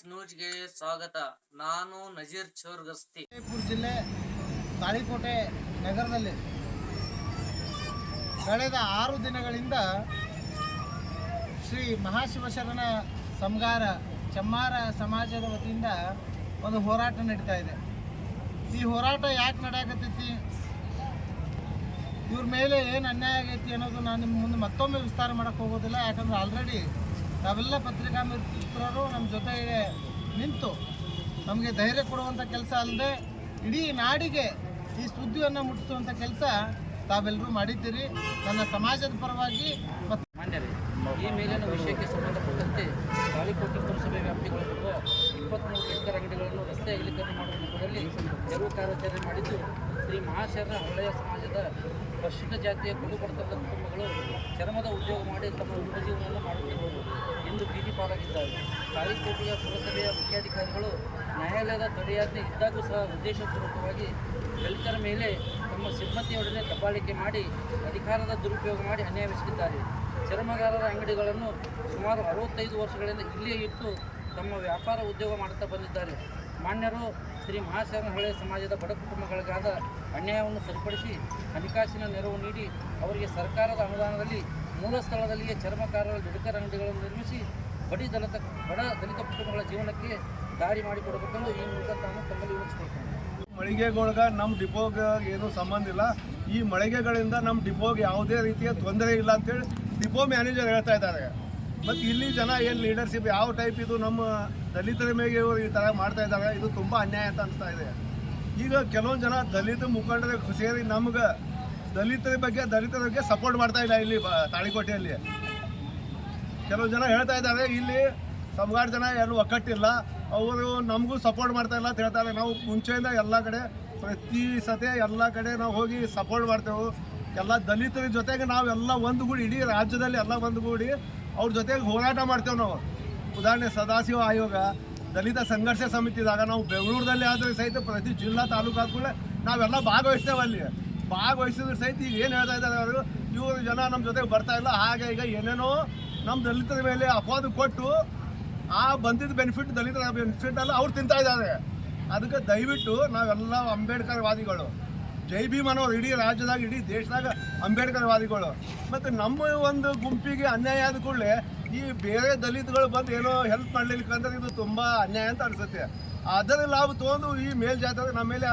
ಸ್ವಾಗತ. ನಾನು ನಜೀರ್ ಚೌರ್ಗಸ್ತಿ. ವಿಜಯಪುರ ಜಿಲ್ಲೆ ತಾಳಿಕೋಟೆ ನಗರದಲ್ಲಿ ಕಳೆದ ಆರು ದಿನಗಳಿಂದ ಶ್ರೀ ಮಹಾಶಿವಶರಣ ಸಂಗಾರ ಚಮ್ಮಾರ ಸಮಾಜದ ವತಿಯಿಂದ ಒಂದು ಹೋರಾಟ ನಡೀತಾ ಇದೆ. ಈ ಹೋರಾಟ ಯಾಕೆ ನಡೆಯಕತ್ತೈತಿ? ಇವ್ರ ಮೇಲೆ ಏನು ಅನ್ಯಾಯ ಆಗೈತಿ ಅನ್ನೋದು ನಾನು ನಿಮ್ಮ ಮುಂದೆ ಮತ್ತೊಮ್ಮೆ ವಿಸ್ತಾರ ಮಾಡೋಕ್ಕೆ ಹೋಗೋದಿಲ್ಲ, ಯಾಕಂದ್ರೆ ಆಲ್ರೆಡಿ ನಾವೆಲ್ಲ ಪತ್ರಿಕಾ ಮಿತ್ರರು ನಮ್ಮ ಜೊತೆಗೆ ನಿಂತು ನಮಗೆ ಧೈರ್ಯ ಕೊಡುವಂಥ ಕೆಲಸ ಅಲ್ಲದೆ ಇಡೀ ನಾಡಿಗೆ ಈ ಸುದ್ದಿಯನ್ನು ಮುಟ್ಟಿಸುವಂಥ ಕೆಲಸ ತಾವೆಲ್ಲರೂ ಮಾಡಿದ್ದೀರಿ. ನನ್ನ ಸಮಾಜದ ಪರವಾಗಿ ಮಾನ್ಯರೇ, ಈ ಮೇಲಿನ ವಿಷಯಕ್ಕೆ ಸಂಬಂಧಪಟ್ಟಂತೆ ತಾಳಿಕೋಟೆ ಪುರಸಭೆ ವ್ಯಾಪ್ತಿಗೊಳಗಿರುವ ಇಪ್ಪತ್ತ್ಮೂರು ಎಕರೆ ಅಂಗಡಿಗಳನ್ನು ರಸ್ತೆ ಇಳಿಕೆ ಮಾಡುವ ನೆಪದಲ್ಲಿ ತೆರವು ಕಾರ್ಯಾಚರಣೆ ಮಾಡಿದ್ದು ಶ್ರೀ ಮಹಾಶರಣ ಹಳೆಯ ಸಮಾಜದ ಪರಿಶಿಷ್ಟ ಜಾತಿಯ ಕೊಡುಪಡ್ತಕ್ಕಂಥ ಕುಟುಂಬಗಳು ಚರ್ಮದ ಉದ್ಯೋಗ ಮಾಡಿ ತಮ್ಮ ಉಪಜೀವನವನ್ನು ಮಾಡುತ್ತಿರುವುದು ಎಂದು ಬೀದಿ ಪಾಲಾಗಿದ್ದಾರೆ. ತಾಳಿಕೋಟೆಯ ಪುರಸಭೆಯ ಮುಖ್ಯಾಧಿಕಾರಿಗಳು ನ್ಯಾಯಾಲಯದ ತಡೆಯಾಜ್ಞೆ ಇದ್ದಾಗೂ ಸಹ ಉದ್ದೇಶಪೂರ್ವಕವಾಗಿ ದಲಿತರ ಮೇಲೆ ತಮ್ಮ ಸಿಬ್ಬಂದಿಯೊಡನೆ ದಬ್ಬಾಳಿಕೆ ಮಾಡಿ ಅಧಿಕಾರದ ದುರುಪಯೋಗ ಮಾಡಿ ಅನ್ಯಾಯವೆಸಗಿದ್ದಾರೆ. ಚರ್ಮಗಾರರ ಅಂಗಡಿಗಳನ್ನು ಸುಮಾರು ಅರವತ್ತೈದು ವರ್ಷಗಳಿಂದ ಇಲ್ಲಿಯೇ ಇಟ್ಟು ತಮ್ಮ ವ್ಯಾಪಾರ ಉದ್ಯೋಗ ಮಾಡುತ್ತಾ ಬಂದಿದ್ದಾರೆ. ಮಾನ್ಯರು ಶ್ರೀ ಮಹಾಶರಣ ಹಳ್ಳಿ ಸಮಾಜದ ಬಡ ಕುಟುಂಬಗಳಿಗಾದ ಅನ್ಯಾಯವನ್ನು ಸರಿಪಡಿಸಿ ಹಣಕಾಸಿನ ನೆರವು ನೀಡಿ ಅವರಿಗೆ ಸರ್ಕಾರದ ಅನುದಾನದಲ್ಲಿ ಮೂಲ ಸ್ಥಳದಲ್ಲಿಯೇ ಚರ್ಮಕಾರರ ದುಡುಕರ ಅಂಗಡಿಗಳನ್ನು ನಿರ್ಮಿಸಿ ಬಡಿ ದಲಿತ, ಬಡ ದಲಿತ ಕುಟುಂಬಗಳ ಜೀವನಕ್ಕೆ ದಾರಿ ಮಾಡಿಕೊಡಬೇಕೆಂದು ಈ ಮೂಲಕ ತಾನು ತಮ್ಮಲ್ಲಿ ವಿವರಿಸಿಕೊಳ್ತೇನೆ ಮಳಿಗೆಗಳ್ಗೆ ನಮ್ಮ ಡಿಪೋಗೆ ಏನೂ ಸಂಬಂಧ ಇಲ್ಲ. ಈ ಮಳಿಗೆಗಳಿಂದ ನಮ್ಮ ಡಿಪೋಗೆ ಯಾವುದೇ ರೀತಿಯ ತೊಂದರೆ ಇಲ್ಲ ಅಂತೇಳಿ ಡಿಪೋ ಮ್ಯಾನೇಜರ್ ಹೇಳ್ತಾ ಇದ್ದಾರೆ. ಮತ್ತು ಇಲ್ಲಿ ಜನ ಏನು ಲೀಡರ್ಶಿಪ್ ಯಾವ ಟೈಪ್ ಇದು ನಮ್ಮ ದಲಿತರ ಮೇಲೆ ಇವರು ಈ ಥರ ಮಾಡ್ತಾ ಇದ್ದಾರೆ, ಇದು ತುಂಬ ಅನ್ಯಾಯ ಅಂತ ಅನಿಸ್ತಾ ಇದೆ. ಈಗ ಕೆಲವೊಂದು ಜನ ದಲಿತ ಮುಖಂಡರು ಸೇರಿ ನಮ್ಗೆ ದಲಿತರ ಬಗ್ಗೆ ದಲಿತರ ಬಗ್ಗೆ ಸಪೋರ್ಟ್ ಮಾಡ್ತಾ ಇಲ್ಲ ಇಲ್ಲಿ ತಾಳಿಕೋಟೆಯಲ್ಲಿ. ಕೆಲವು ಜನ ಹೇಳ್ತಾ ಇದ್ದಾರೆ, ಇಲ್ಲಿ ಸಮಗಾಡ್ ಜನ ಎಲ್ಲೂ ಒಕ್ಕಟ್ಟಿಲ್ಲ, ಅವರು ನಮಗೂ ಸಪೋರ್ಟ್ ಮಾಡ್ತಾ ಇಲ್ಲ ಅಂತ ಹೇಳ್ತಾರೆ. ನಾವು ಮುಂಚೆಯಿಂದ ಎಲ್ಲ ಕಡೆ ಪ್ರತಿ ಸತೆ ಎಲ್ಲ ಕಡೆ ನಾವು ಹೋಗಿ ಸಪೋರ್ಟ್ ಮಾಡ್ತೇವೆ. ಎಲ್ಲ ದಲಿತರ ಜೊತೆಗೆ ನಾವೆಲ್ಲ ಒಂದುಗೂಡಿ ಇಡೀ ರಾಜ್ಯದಲ್ಲಿ ಎಲ್ಲ ಒಂದುಗೂಡಿ ಅವ್ರ ಜೊತೆಗೆ ಹೋರಾಟ ಮಾಡ್ತೇವೆ ನಾವು. ಉದಾಹರಣೆ ಸದಾಶಿವ ಆಯೋಗ, ದಲಿತ ಸಂಘರ್ಷ ಸಮಿತಿದಾಗ ನಾವು ಬೆಂಗಳೂರಲ್ಲಿ ಆದರೆ ಸಹಿತ ಪ್ರತಿ ಜಿಲ್ಲಾ ತಾಲೂಕು ಆದ್ಮೇಲೆ ನಾವೆಲ್ಲ ಭಾಗವಹಿಸ್ತೇವೆ ಅಲ್ಲಿ. ಭಾಗವಹಿಸಿದ್ರೆ ಸಹಿತ ಈಗ ಏನು ಹೇಳ್ತಾ ಇದ್ದಾರೆ ಅವರು? ಇವರು ಜನ ನಮ್ಮ ಜೊತೆಗೆ ಬರ್ತಾ ಇಲ್ಲ, ಹಾಗೆ ಈಗ ಏನೇನೋ ನಮ್ಮ ದಲಿತರ ಮೇಲೆ ಅಪವಾದ ಕೊಟ್ಟು ಆ ಬಂದಿದ್ದ ಬೆನಿಫಿಟ್ ದಲಿತರ ಬೆನಿಫಿಟ್ ಅಲ್ಲ ಅವ್ರು ತಿಂತಾ ಇದ್ದಾರೆ. ಅದಕ್ಕೆ ದಯವಿಟ್ಟು ನಾವೆಲ್ಲ ಅಂಬೇಡ್ಕರ್ ವಾದಿಗಳು. ಜೈ ಭೀಮ್ ಅನ್ನೋರು ಇಡೀ ರಾಜ್ಯದಾಗ, ಇಡೀ ದೇಶದಾಗ ಅಂಬೇಡ್ಕರ್ ವಾದಿಗಳು ಮತ್ತು ನಮ್ಮ ಒಂದು ಗುಂಪಿಗೆ ಅನ್ಯಾಯ ಆದ ಕೂಡಲೇ ಈ ಬೇರೆ ದಲಿತಗಳು ಬಂದು ಏನೋ ಹೆಲ್ಪ್ ಮಾಡ್ಲಿಕ್ಕೆ ಅಂದ್ರೆ ಇದು ತುಂಬ ಅನ್ಯಾಯ ಅಂತ ಅನಿಸುತ್ತೆ. ಅದರ ಲಾಭ ತೊಗೊಂಡು ಈ ಮೇಲ್ಜಾತ ನಮ್ಮ ಮೇಲೆ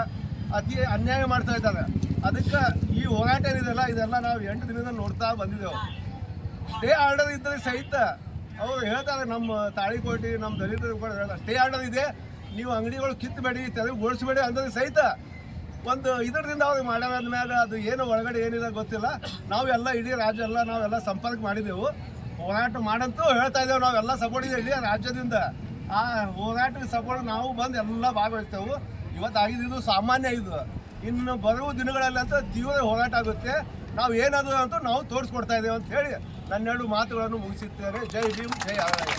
ಅತಿ ಅನ್ಯಾಯ ಮಾಡ್ತಾ ಇದ್ದಾರೆ. ಅದಕ್ಕೆ ಈ ಹೋರಾಟ ಏನಿದೆಲ್ಲ ಇದೆಲ್ಲ ನಾವು ಎಂಟು ದಿನದಿಂದ ನೋಡ್ತಾ ಬಂದಿದ್ದೆವು. ಸ್ಟೇ ಆರ್ಡರ್ ಇದ್ದರೆ ಸಹಿತ ಅವರು ಹೇಳ್ತಾರೆ, ನಮ್ಮ ತಾಳಿಕೋಟಿ, ನಮ್ಮ ದಲಿತರು ಕೂಡ ಸ್ಟೇ ಆರ್ಡರ್ ಇದೆ. ನೀವು ಅಂಗಡಿಗಳು ಕಿತ್ತಬೇಡಿ ತೆರವುಗೊಳಿಸಬೇಡಿ ಅಂದ್ರೆ ಸಹಿತ ಒಂದು ಇದರಿಂದ ಅವ್ರಿಗೆ ಮೇಲೆ ಅದು ಏನು ಒಳಗಡೆ ಏನಿಲ್ಲ ಗೊತ್ತಿಲ್ಲ. ನಾವೆಲ್ಲ ಇಡೀ ರಾಜ್ಯ ಎಲ್ಲ ನಾವೆಲ್ಲ ಸಂಪರ್ಕ ಮಾಡಿದೆವು. ಹೋರಾಟ ಮಾಡಂತೂ ಹೇಳ್ತಾ ಇದ್ದೇವೆ ನಾವೆಲ್ಲ ಸಪೋರ್ಟ್ ಇದೆ ಇಡೀ ರಾಜ್ಯದಿಂದ. ಆ ಹೋರಾಟಕ್ಕೆ ಸಪೋರ್ಟ್ ನಾವು ಬಂದು ಎಲ್ಲ ಭಾಗವಹಿಸ್ತೇವೆ. ಇವತ್ತು ಆಗಿದ್ದು ಸಾಮಾನ್ಯ ಇದು. ಇನ್ನು ಬರುವ ದಿನಗಳಲ್ಲಿ ಅಂತ ತೀವ್ರ ಹೋರಾಟ ಆಗುತ್ತೆ. ನಾವು ಏನದು ಅಂತ ನಾವು ತೋರಿಸ್ಕೊಡ್ತಾ ಇದ್ದೇವೆ ಅಂತ ಹೇಳಿ ನನ್ನೆರಡು ಮಾತುಗಳನ್ನು ಮುಗಿಸುತ್ತೇವೆ ಜೈ ಭೀಮ್, ಜೈ ಆರಾಯ